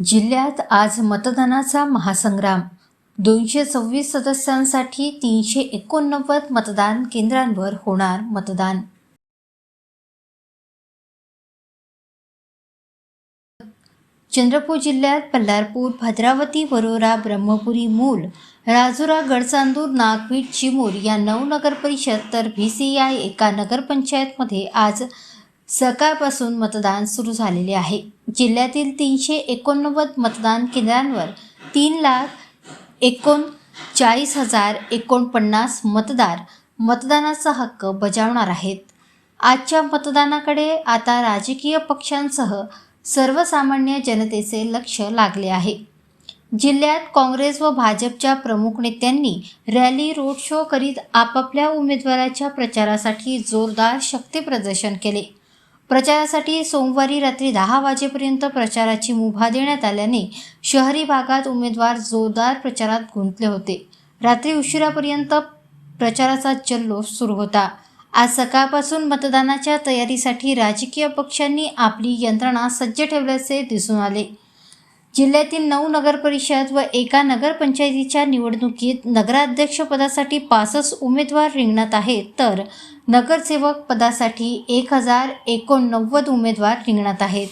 जिल्ह्यात आज मतदानाचा महासंग्राम. दोनशे सव्वीस सदस्यांसाठी तीनशे एकोणनव्वद मतदान केंद्रांवर होणार मतदान. चंद्रपूर जिल्ह्यात बल्लारपूर भद्रावती वरोरा ब्रह्मपुरी मूल राजुरा गडचांदूर नागवीट चिमूर या नऊ नगरपरिषद तर व्ही सी आय एका नगरपंचायतमध्ये आज सकाळपासून मतदान सुरू झालेले आहे. जिल्ह्यातील तीनशे एकोणनव्वद मतदान केंद्रांवर तीन लाख एकोणचाळीस हजार एकोणपन्नास मतदार मतदानाचा हक्क बजावणार आहेत. आजच्या मतदानाकडे आता राजकीय पक्षांसह सर्वसामान्य जनतेचे लक्ष लागले आहे. जिल्ह्यात काँग्रेस व भाजपच्या प्रमुख नेत्यांनी रॅली रोड शो करीत आपापल्या उमेदवाराच्या प्रचारासाठी जोरदार शक्तीप्रदर्शन केले. प्रचारासाठी सोमवारी रात्री दहा वाजेपर्यंत प्रचाराची मुभा देण्यात आल्याने शहरी भागात उमेदवार जोरदार प्रचारात गुंतले होते. रात्री उशिरापर्यंत प्रचाराचा जल्लोष सुरू होता. आज सकाळपासून मतदानाच्या तयारीसाठी राजकीय पक्षांनी आपली यंत्रणा सज्ज ठेवल्याचे दिसून आले. जिल्ह्यातील नऊ नगरपरिषद व एका नगरपंचायतीच्या निवडणुकीत नगराध्यक्षपदासाठी पासष्ट उमेदवार रिंगणात आहेत. तर नगरसेवक पदासाठी एक हजार एकोणनव्वद उमेदवार रिंगणात आहेत.